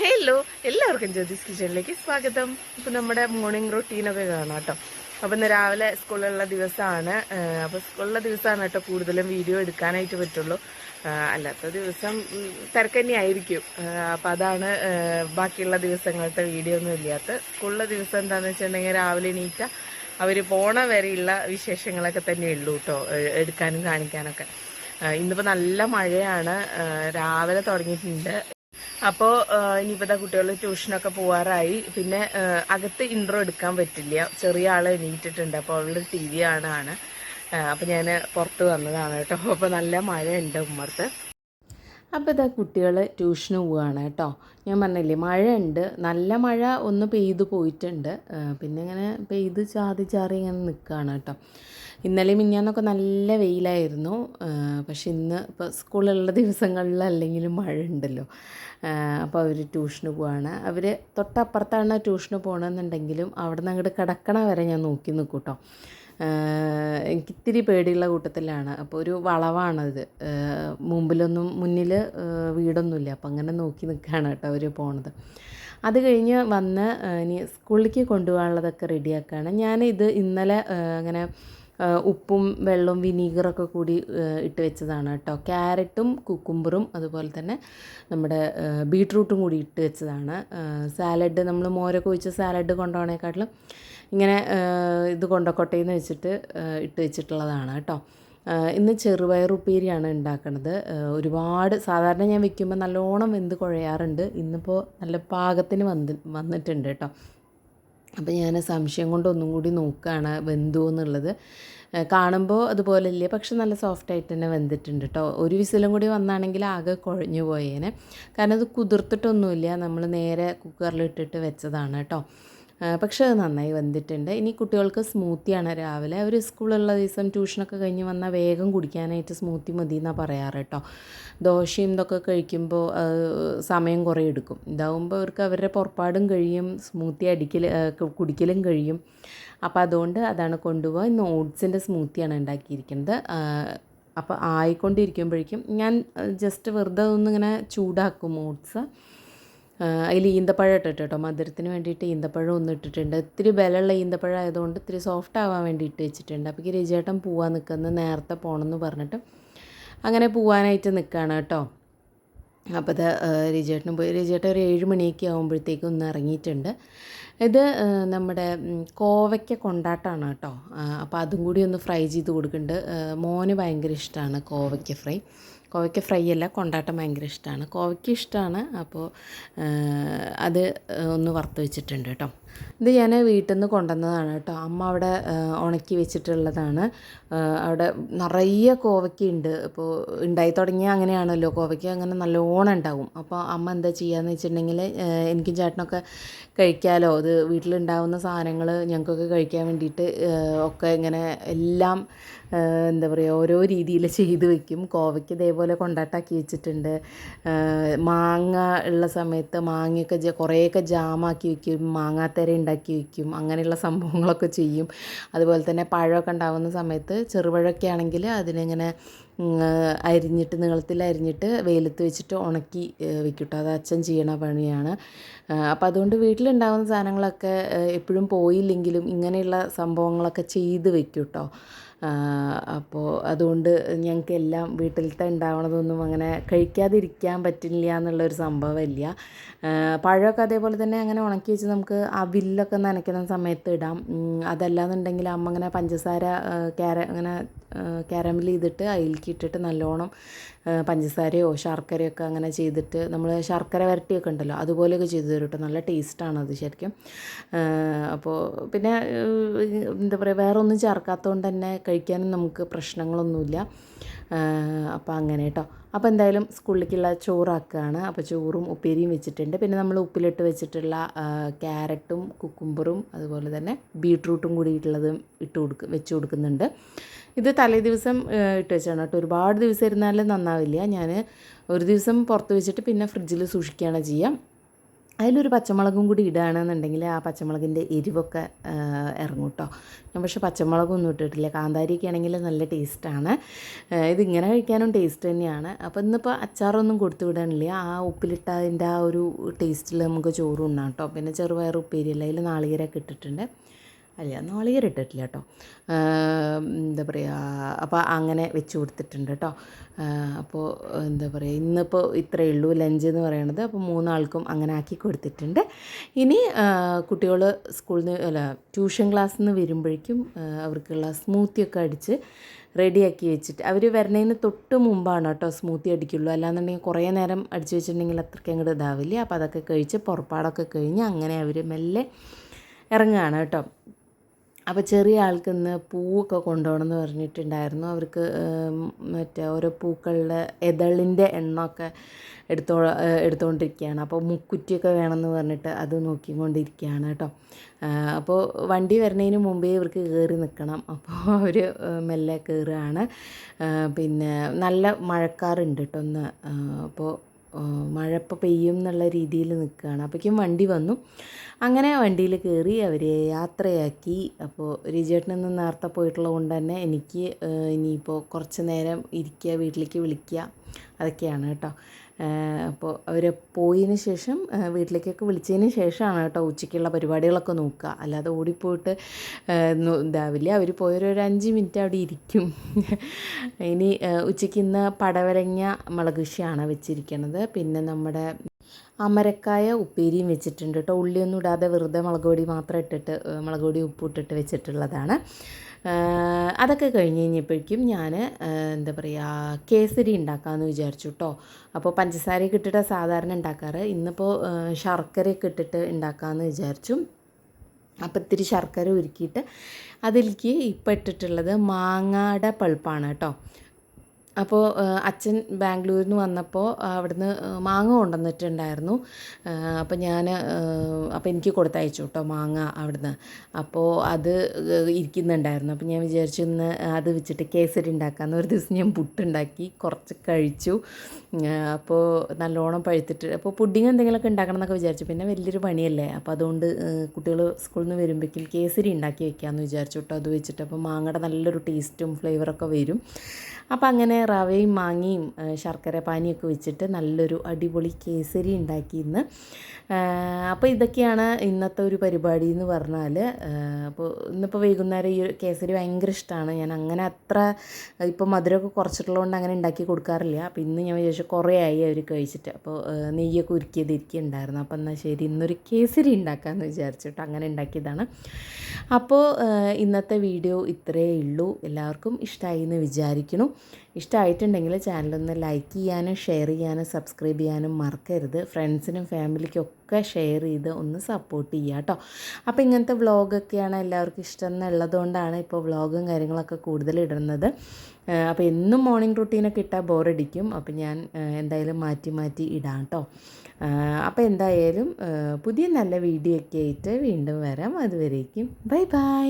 Hello എല്ലാവർക്കും ജ്യോതിസ് കിച്ചണിലേക്ക് സ്വാഗതം. ഇപ്പൊ നമ്മുടെ മോർണിംഗ് റൊട്ടീനൊക്കെ കാണാം കേട്ടോ. അപ്പൊ ഇന്ന് രാവിലെ സ്കൂളിലുള്ള ദിവസമാണ്. അപ്പൊ സ്കൂളിലെ ദിവസമാണ് കേട്ടോ കൂടുതലും വീഡിയോ എടുക്കാനായിട്ട് പറ്റുള്ളൂ. അല്ലാത്ത ദിവസം തിരക്കന്നെ ആയിരിക്കും അപ്പം അതാണ് ബാക്കിയുള്ള ദിവസങ്ങളത്തെ വീഡിയോ ഒന്നും ഇല്ലാത്ത. സ്കൂളിലെ ദിവസം എന്താണെന്ന് വെച്ചിട്ടുണ്ടെങ്കിൽ രാവിലെ എണീറ്റ അവർ പോണ വരെയുള്ള വിശേഷങ്ങളൊക്കെ തന്നെ ഉള്ളൂ കേട്ടോ എടുക്കാനും കാണിക്കാനൊക്കെ. ഇന്നിപ്പോൾ ഇന്നിപ്പോ നല്ല മഴയാണ്. രാവിലെ തുടങ്ങിയിട്ടുണ്ട്. അപ്പോൾ ഇനിയിപ്പോൾ കുട്ടികൾ ട്യൂഷനൊക്കെ പോവാറായി. പിന്നെ അകത്ത് ഇൻട്രോ എടുക്കാൻ പറ്റില്ല. ചെറിയ ആൾ എണീറ്റിട്ടുണ്ട്. അപ്പോൾ അവളുടെ ടി വി കാണാണ് അപ്പോൾ ഞാൻ പുറത്ത് വന്നതാണ് കേട്ടോ. അപ്പോൾ നല്ല മഴയുണ്ട് ഉമ്മർത്ത്. അപ്പോൾ ഇതാ കുട്ടികൾ ട്യൂഷന് പോവുകയാണ് കേട്ടോ. ഞാൻ പറഞ്ഞില്ലേ മഴയുണ്ട്. നല്ല മഴ ഒന്ന് പെയ്തു പോയിട്ടുണ്ട്. പിന്നെ ഇങ്ങനെ പെയ്ത് ചാതി ചാറി ഇങ്ങനെ നിൽക്കുകയാണ് കേട്ടോ. ഇന്നലെ മിന്നാന്നൊക്കെ നല്ല വെയിലായിരുന്നു. പക്ഷെ ഇന്ന് ഇപ്പോൾ സ്കൂളുള്ള ദിവസങ്ങളിൽ അല്ലെങ്കിലും മഴ ഉണ്ടല്ലോ അപ്പോൾ അവർ ട്യൂഷന് പോവാണ്. അവർ തൊട്ടപ്പുറത്താണ് ട്യൂഷന് പോകണമെന്നുണ്ടെങ്കിലും അവിടെ നിന്ന് അങ്ങോട്ട് കിടക്കണ വരെ ഞാൻ നോക്കി നിൽക്കും കേട്ടോ. ആഹ് എനിക്ക് ഇത്തിരി പേടിയുള്ള കൂട്ടത്തിലാണ്. അപ്പോൾ ഒരു വളവാണത്. മുമ്പിലൊന്നും മുന്നിൽ വീടൊന്നുമില്ല. അപ്പോൾ അങ്ങനെ നോക്കി നിൽക്കുകയാണ് കേട്ടോ അവർ പോണത്. അത് കഴിഞ്ഞ് വന്ന് ഇനി സ്കൂളിലേക്ക് കൊണ്ടുപോകാനുള്ളതൊക്കെ റെഡിയാക്കുകയാണ് ഞാനിത് ഇന്നലെ അങ്ങനെ ഉപ്പും വെള്ളവും വിനീഗറൊക്കെ കൂടി ഇട്ട് വെച്ചതാണ് കേട്ടോ. ക്യാരറ്റും കുക്കുംബറും അതുപോലെ തന്നെ നമ്മുടെ ബീട്രൂട്ടും കൂടി ഇട്ട് വെച്ചതാണ്. സാലഡ് നമ്മൾ മോരൊക്കെ ഒഴിച്ച് സാലഡ് കൊണ്ടുപോകണേക്കാട്ടിലും ഇങ്ങനെ ഇത് കൊണ്ടോക്കോട്ടെ എന്ന് വെച്ചിട്ട് ഇട്ട് വെച്ചിട്ടുള്ളതാണ് കേട്ടോ. ഇന്ന് ചെറുപയർ ഉപ്പേരിയാണ് ഉണ്ടാക്കുന്നത് ഒരുപാട് സാധാരണ ഞാൻ വെക്കുമ്പോൾ നല്ലോണം വെന്ത് കുഴയാറുണ്ട്. ഇന്നിപ്പോൾ നല്ല പാകത്തിന് വന്ന് വന്നിട്ടുണ്ട് കേട്ടോ. അപ്പോൾ ഞാൻ സംശയം കൊണ്ട് ഒന്നും കൂടി നോക്കുകയാണ് വെന്തു എന്നുള്ളത്. കാണുമ്പോൾ അതുപോലെ ഇല്ല പക്ഷെ നല്ല സോഫ്റ്റ് ആയിട്ട് തന്നെ വെന്തിട്ടുണ്ട് കേട്ടോ ഒരു വിസിലും കൂടി വന്നാണെങ്കിൽ ആകെ കുഴഞ്ഞു പോയേനെ. കാരണം അത് കുതിർത്തിട്ടൊന്നുമില്ല. നമ്മൾ നേരെ കുക്കറിലിട്ടിട്ട് വെച്ചതാണ് കേട്ടോ പക്ഷെ അത് നന്നായി വന്നിട്ടുണ്ട്. ഇനി കുട്ടികൾക്ക് സ്മൂത്തിയാണ് രാവിലെ. അവർ സ്കൂളുള്ള ദിവസം ട്യൂഷനൊക്കെ കഴിഞ്ഞ് വന്നാൽ വേഗം കുടിക്കാനായിട്ട് സ്മൂത്തി മതി എന്നാണ് പറയാറ് കേട്ടോ. ദോശയും ഇതൊക്കെ കഴിക്കുമ്പോൾ സമയം കുറേ എടുക്കും. ഇതാവുമ്പോൾ അവർക്ക് അവരുടെ പുറപ്പാടും കഴിയും സ്മൂത്തി അടിക്കൽ കുടിക്കലും കഴിയും. അപ്പോൾ അതുകൊണ്ട് അതാണ് കൊണ്ടുപോകുക ഇന്ന് ഓട്സിന്റെ സ്മൂത്തിയാണ് ഉണ്ടാക്കിയിരിക്കുന്നത്. അപ്പോൾ ആയിക്കൊണ്ടിരിക്കുമ്പോഴേക്കും ഞാൻ ജസ്റ്റ് വെറുതെ ഒന്നിങ്ങനെ ചൂടാക്കും ഓട്സ് അതിൽ ഈന്തപ്പഴം ഇട്ടിട്ട് കേട്ടോ. മധുരത്തിന് വേണ്ടിയിട്ട് ഈന്തപ്പഴം ഒന്ന് ഇട്ടിട്ടുണ്ട്. ഇത്തിരി ബലമുള്ള ഈന്തപ്പഴം ആയതുകൊണ്ട് ഇത്തിരി സോഫ്റ്റ് ആവാൻ വേണ്ടിയിട്ട് വെച്ചിട്ടുണ്ട്. അപ്പോൾ ഈ രജേട്ടൻ പോവാൻ നിൽക്കുന്നത് നേരത്തെ പോകണമെന്ന് പറഞ്ഞിട്ട് അങ്ങനെ പോവാനായിട്ട് നിൽക്കുകയാണ് കേട്ടോ. അപ്പോൾ ഇത് രജിയേട്ടനും പോയി. രജിയേട്ടൻ ഒരു ഏഴ് മണിയൊക്കെ ആകുമ്പോഴത്തേക്കും ഒന്ന് ഇറങ്ങിയിട്ടുണ്ട്. ഇത് നമ്മുടെ കോവയ്ക്ക കൊണ്ടാട്ടമാണ് കേട്ടോ. അപ്പോൾ അതും കൂടി ഒന്ന് ഫ്രൈ ചെയ്ത് കൊടുക്കുന്നുണ്ട്. മോന് ഭയങ്കര ഇഷ്ടമാണ് കോവയ്ക്ക ഫ്രൈ. കോവയ്ക്ക ഫ്രൈ അല്ല കൊണ്ടാട്ടം ഭയങ്കര ഇഷ്ടമാണ് കോവയ്ക്ക ഇഷ്ടമാണ് അപ്പോൾ അത് ഒന്ന് വറുത്ത് വെച്ചിട്ടുണ്ട് കേട്ടോ. ഇത് ഞാൻ വീട്ടിൽ നിന്ന് കൊണ്ടുവന്നതാണ് കേട്ടോ. അമ്മ അവിടെ ഉണക്കി വെച്ചിട്ടുള്ളതാണ്. അവിടെ നിറയെ കോവയ്ക്കുണ്ട്. ഇപ്പോൾ ഉണ്ടായി തുടങ്ങിയാൽ അങ്ങനെയാണല്ലോ. കോവയ്ക്ക അങ്ങനെ നല്ലോണം ഉണ്ടാവും. അപ്പോൾ അമ്മ എന്താ ചെയ്യുകയെന്ന് വെച്ചിട്ടുണ്ടെങ്കിൽ എനിക്കും ചേട്ടനൊക്കെ കഴിക്കാമല്ലോ ഇത് വീട്ടിലുണ്ടാവുന്ന സാധനങ്ങൾ ഞങ്ങൾക്കൊക്കെ കഴിക്കാൻ വേണ്ടിയിട്ട് ഒക്കെ ഇങ്ങനെ എല്ലാം എന്താ പറയുക ഓരോ രീതിയിൽ ചെയ്ത് വെക്കും. കോവയ്ക്ക് ഇതേപോലെ കൊണ്ടാട്ടാക്കി വെച്ചിട്ടുണ്ട്. മാങ്ങ ഉള്ള സമയത്ത് മാങ്ങയൊക്കെ കുറേയൊക്കെ ജാമാക്കി വെക്കും. മാങ്ങാത്തേര ഉണ്ടാക്കി വയ്ക്കും അങ്ങനെയുള്ള സംഭവങ്ങളൊക്കെ ചെയ്യും. അതുപോലെ തന്നെ പഴമൊക്കെ ഉണ്ടാകുന്ന സമയത്ത് ചെറുപഴമൊക്കെ ആണെങ്കിൽ അതിനിങ്ങനെ അരിഞ്ഞിട്ട് നീളത്തിൽ അരിഞ്ഞിട്ട് വെയിലത്ത് വെച്ചിട്ട് ഉണക്കി വെക്കും കേട്ടോ അത് അച്ഛൻ ചെയ്യണ പണിയാണ്. അപ്പം അതുകൊണ്ട് വീട്ടിലുണ്ടാകുന്ന സാധനങ്ങളൊക്കെ എപ്പോഴും പോയില്ലെങ്കിലും ഇങ്ങനെയുള്ള സംഭവങ്ങളൊക്കെ ചെയ്ത് വെക്കും കേട്ടോ അപ്പോൾ അതുകൊണ്ട് ഞങ്ങൾക്ക് എല്ലാം വീട്ടിലത്തെ ഉണ്ടാവണതൊന്നും അങ്ങനെ കഴിക്കാതിരിക്കാൻ പറ്റില്ല എന്നുള്ളൊരു സംഭവമില്ല പഴമൊക്കെ അതേപോലെ തന്നെ അങ്ങനെ ഉണക്കി വെച്ച് നമുക്ക് അവിലൊക്കെ നനയ്ക്കുന്ന സമയത്ത് ഇടാം. അതല്ലാന്നുണ്ടെങ്കിൽ അമ്മ അങ്ങനെ പഞ്ചസാര കാര അങ്ങനെ കാരമിൽ ചെയ്തിട്ട് അതിലേക്ക് ഇട്ടിട്ട് നല്ലോണം പഞ്ചസാരയോ ശർക്കരയോ ഒക്കെ അങ്ങനെ ചെയ്തിട്ട് നമ്മൾ ശർക്കര വരട്ടിയൊക്കെ ഉണ്ടല്ലോ അതുപോലെയൊക്കെ ചെയ്ത് തരും കേട്ടോ. നല്ല ടേസ്റ്റാണത് ശരിക്കും. അപ്പോൾ പിന്നെ എന്താ പറയുക വേറെ ഒന്നും ചേർക്കാത്തതുകൊണ്ട് തന്നെ കഴിക്കാനും നമുക്ക് പ്രശ്നങ്ങളൊന്നുമില്ല. അപ്പോൾ അങ്ങനെ കേട്ടോ. അപ്പോൾ എന്തായാലും സ്കൂളിലേക്കുള്ള ചോറാക്കുകയാണ് അപ്പോൾ ചോറും ഉപ്പേരിയും വെച്ചിട്ടുണ്ട്. പിന്നെ നമ്മൾ ഉപ്പിലിട്ട് വെച്ചിട്ടുള്ള ക്യാരറ്റും കുക്കുംബറും അതുപോലെ തന്നെ ബീട്രൂട്ടും കൂടിയിട്ടുള്ളതും ഇട്ട് കൊടുക്കും വെച്ച് കൊടുക്കുന്നുണ്ട്. ഇത് തലേ ദിവസം ഇട്ട് വെച്ചാണ് കേട്ടോ. ഒരുപാട് ദിവസം ഇരുന്നാൽ നന്നാവില്ല. ഞാൻ ഒരു ദിവസം പുറത്ത് വെച്ചിട്ട് പിന്നെ ഫ്രിഡ്ജിൽ സൂക്ഷിക്കുകയാണ് ചെയ്യുക അതിലൊരു പച്ചമുളകും കൂടി ഇടുകയാണെന്നുണ്ടെങ്കിൽ ആ പച്ചമുളകിന്റെ എരിവൊക്കെ ഇറങ്ങും കേട്ടോ. ഞാൻ പക്ഷേ പച്ചമുളകൊന്നും ഇട്ടിട്ടില്ല. കാന്താരിയൊക്കെ ആണെങ്കിൽ നല്ല ടേസ്റ്റാണ്. ഇതിങ്ങനെ കഴിക്കാനും ടേസ്റ്റ് തന്നെയാണ്. അപ്പോൾ ഇന്നിപ്പോൾ അച്ചാറൊന്നും കൊടുത്തു വിടാനില്ല. ആ ഉപ്പിലിട്ടതിന്റെ ആ ഒരു ടേസ്റ്റിൽ നമുക്ക് ചോറ് ഉണ്ണാം കേട്ടോ. പിന്നെ ചെറുപയർ ഉപ്പേരിയല്ല അതിൽ നാളികേരമൊക്കെ ഇട്ടിട്ടുണ്ട്. അല്ല നാളികേരം ഇട്ടിട്ടില്ല കേട്ടോ. എന്താ പറയുക അപ്പോൾ അങ്ങനെ വെച്ച് കൊടുത്തിട്ടുണ്ട് കേട്ടോ. അപ്പോൾ എന്താ പറയുക ഇന്നിപ്പോൾ ഇത്രയേ ഉള്ളൂ ലഞ്ച് എന്ന് പറയണത്. അപ്പോൾ മൂന്നാൾക്കും അങ്ങനെ ആക്കി കൊടുത്തിട്ടുണ്ട്. ഇനി കുട്ടികൾ സ്കൂളിൽ നിന്ന് അല്ല ട്യൂഷൻ ക്ലാസ്സിൽ നിന്ന് വരുമ്പോഴേക്കും അവർക്കുള്ള സ്മൂത്തിയൊക്കെ അടിച്ച് റെഡിയാക്കി വെച്ചിട്ട് അവർ വരുന്നതിന് തൊട്ട് മുമ്പാണ് കേട്ടോ സ്മൂത്തി അടിക്കുള്ളൂ. അല്ലാന്നുണ്ടെങ്കിൽ കുറേ നേരം അടിച്ച് വെച്ചിട്ടുണ്ടെങ്കിൽ അത്രയ്ക്ക് അങ്ങോട്ട് ഇതാവില്ല. അപ്പോൾ അതൊക്കെ കഴിച്ച് പുറപ്പാടൊക്കെ കഴിഞ്ഞ് അങ്ങനെ അവർ മെല്ലെ ഇറങ്ങുകയാണ് കേട്ടോ. അപ്പോൾ ചെറിയ ആൾക്ക് ഇന്ന് പൂവൊക്കെ കൊണ്ടുപോകണമെന്ന് പറഞ്ഞിട്ടുണ്ടായിരുന്നു. അവർക്ക് മറ്റേ ഓരോ പൂക്കളുടെ എതളിന്റെ എണ്ണമൊക്കെ എടുത്തോ എടുത്തുകൊണ്ടിരിക്കുകയാണ് അപ്പോൾ മുക്കുറ്റിയൊക്കെ വേണമെന്ന് പറഞ്ഞിട്ട് അത് നോക്കിക്കൊണ്ടിരിക്കുകയാണ് കേട്ടോ. അപ്പോൾ വണ്ടി വരുന്നതിന് മുമ്പേ ഇവർക്ക് കയറി നിൽക്കണം. അപ്പോൾ അവർ മെല്ലെ കയറുകയാണ്. പിന്നെ നല്ല മഴക്കാറുണ്ട് കേട്ടോ ഒന്ന് അപ്പോൾ മഴ ഇപ്പോൾ പെയ്യും എന്നുള്ള രീതിയിൽ നിൽക്കുകയാണ്. അപ്പോഴേക്കും വണ്ടി വന്നു. അങ്ങനെ വണ്ടിയിൽ കയറി അവരെ യാത്രയാക്കി. അപ്പോൾ റിജേട്ടനിൽ നിന്ന് നേരത്തെ പോയിട്ടുള്ളത് കൊണ്ട് തന്നെ എനിക്ക് ഇനിയിപ്പോൾ കുറച്ച് നേരം ഇരിക്കുക വീട്ടിലേക്ക് വിളിക്കുക അതൊക്കെയാണ് കേട്ടോ. അപ്പോൾ അവർ പോയതിന് ശേഷം വീട്ടിലേക്കൊക്കെ വിളിച്ചതിന് ശേഷമാണ് കേട്ടോ ഉച്ചയ്ക്കുള്ള പരിപാടികളൊക്കെ നോക്കുക. അല്ലാതെ ഓടിപ്പോയിട്ട് ഇതാവില്ല അവർ പോയൊരു അഞ്ച് മിനിറ്റ് അവിടെ ഇരിക്കും. ഇനി ഉച്ചയ്ക്ക് ഇന്ന് പടവരങ്ങ മുളക് കൃഷിയാണ് വെച്ചിരിക്കുന്നത് പിന്നെ നമ്മുടെ അമരക്കായ ഉപ്പേരിയും വെച്ചിട്ടുണ്ട് കേട്ടോ. ഉള്ളിയൊന്നും ഇടാതെ വെറുതെ മുളക് പൊടി മാത്രം ഇട്ടിട്ട് മുളക് പൊടി ഉപ്പ് ഇട്ടിട്ട് വെച്ചിട്ടുള്ളതാണ്. അതൊക്കെ കഴിഞ്ഞ് കഴിഞ്ഞപ്പോഴേക്കും ഞാൻ എന്താ പറയുക കേസരി ഉണ്ടാക്കാമെന്ന് വിചാരിച്ചു കേട്ടോ. അപ്പോൾ പഞ്ചസാരയൊക്കെ ഇട്ടിട്ട് സാധാരണ ഉണ്ടാക്കാറ്. ഇന്നിപ്പോൾ ശർക്കരയൊക്കെ ഇട്ടിട്ട് ഉണ്ടാക്കാമെന്ന് വിചാരിച്ചു. അപ്പോൾ ഇത്തിരി ശർക്കര ഉരുക്കിയിട്ട് അതിലേക്ക് ഇപ്പം ഇട്ടിട്ടുള്ളത് മാങ്ങയുടെ പൾപ്പാണ് കേട്ടോ. അപ്പോൾ അച്ഛൻ ബാംഗ്ലൂരിൽ നിന്ന് വന്നപ്പോൾ അവിടുന്ന് മാങ്ങ കൊണ്ടുവന്നിട്ടുണ്ടായിരുന്നു. അപ്പോൾ ഞാൻ അപ്പോൾ എനിക്ക് കൊടുത്തയച്ചു കേട്ടോ മാങ്ങ അവിടുന്ന്. അപ്പോൾ അത് ഇരിക്കുന്നുണ്ടായിരുന്നു. അപ്പോൾ ഞാൻ വിചാരിച്ചു ഇന്ന് അത് വെച്ചിട്ട് കേസരി ഉണ്ടാക്കാമെന്ന് ഒരു ദിവസം ഞാൻ പുട്ടുണ്ടാക്കി കുറച്ച് കഴിച്ചു. അപ്പോൾ നല്ലോണം പഴുത്തിട്ട് അപ്പോൾ പുഡിങ് എന്തെങ്കിലുമൊക്കെ ഉണ്ടാക്കണം എന്നൊക്കെ വിചാരിച്ചു. പിന്നെ വലിയൊരു പണിയല്ലേ. അപ്പോൾ അതുകൊണ്ട് കുട്ടികൾ സ്കൂളിൽ നിന്ന് വരുമ്പോഴേക്കും കേസരി ഉണ്ടാക്കി വെക്കാമെന്ന് വിചാരിച്ചു കേട്ടോ അത് വെച്ചിട്ട് അപ്പോൾ മാങ്ങയുടെ നല്ലൊരു ടേസ്റ്റും ഫ്ലേവറൊക്കെ വരും. അപ്പോൾ അങ്ങനെ റവയും മാങ്ങയും ശർക്കര പാനിയൊക്കെ വെച്ചിട്ട് നല്ലൊരു അടിപൊളി കേസരി ഇന്ന് അപ്പോൾ ഇതൊക്കെയാണ് ഇന്നത്തെ ഒരു പരിപാടി എന്ന് പറഞ്ഞാൽ അപ്പോൾ ഇന്നിപ്പോൾ വൈകുന്നേരം ഈ കേസരി ഭയങ്കര ഇഷ്ടമാണ് ഞാൻ അങ്ങനെ അത്ര ഇപ്പോൾ മധുരമൊക്കെ കുറച്ചിട്ടുള്ളതുകൊണ്ട് അങ്ങനെ ഉണ്ടാക്കി കൊടുക്കാറില്ല. അപ്പോൾ ഇന്ന് ഞാൻ വിചാരിച്ചു കുറേ ആയി അവർ കഴിച്ചിട്ട്. അപ്പോൾ നെയ്യൊക്കെ ഉരുക്കിയത് ഇരിക്കുന്നുണ്ടായിരുന്നു അപ്പോൾ എന്നാൽ ശരി ഇന്നൊരു കേസരി ഉണ്ടാക്കാമെന്ന് വിചാരിച്ചിട്ട് അങ്ങനെ ഉണ്ടാക്കിയതാണ്. അപ്പോൾ ഇന്നത്തെ വീഡിയോ ഇത്രയേ ഉള്ളൂ. എല്ലാവർക്കും ഇഷ്ടമായി എന്ന് വിചാരിക്കുന്നു. ഇഷ്ടമായിട്ടുണ്ടെങ്കിൽ ചാനലൊന്ന് ലൈക്ക് ചെയ്യാനും ഷെയർ ചെയ്യാനും സബ്സ്ക്രൈബ് ചെയ്യാനും മറക്കരുത്. ഫ്രണ്ട്സിനും ഫാമിലിക്കൊക്കെ ഷെയർ ചെയ്ത് ഒന്ന് സപ്പോർട്ട് ചെയ്യുക കേട്ടോ. അപ്പോൾ ഇങ്ങനത്തെ വ്ളോഗൊക്കെയാണ് എല്ലാവർക്കും ഇഷ്ടം എന്നുള്ളതുകൊണ്ടാണ് ഇപ്പോൾ വ്ളോഗും കാര്യങ്ങളൊക്കെ കൂടുതൽ ഇടുന്നത്. അപ്പോൾ എന്നും മോർണിംഗ് റുട്ടീനൊക്കെ ഇട്ടാൽ ബോറടിക്കും അപ്പോൾ ഞാൻ എന്തായാലും മാറ്റി മാറ്റി ഇടാം കേട്ടോ. അപ്പോൾ എന്തായാലും പുതിയ നല്ല വീഡിയോ ഒക്കെ ആയിട്ട് വീണ്ടും വരാം. അതുവരേക്കും ബൈ ബൈ.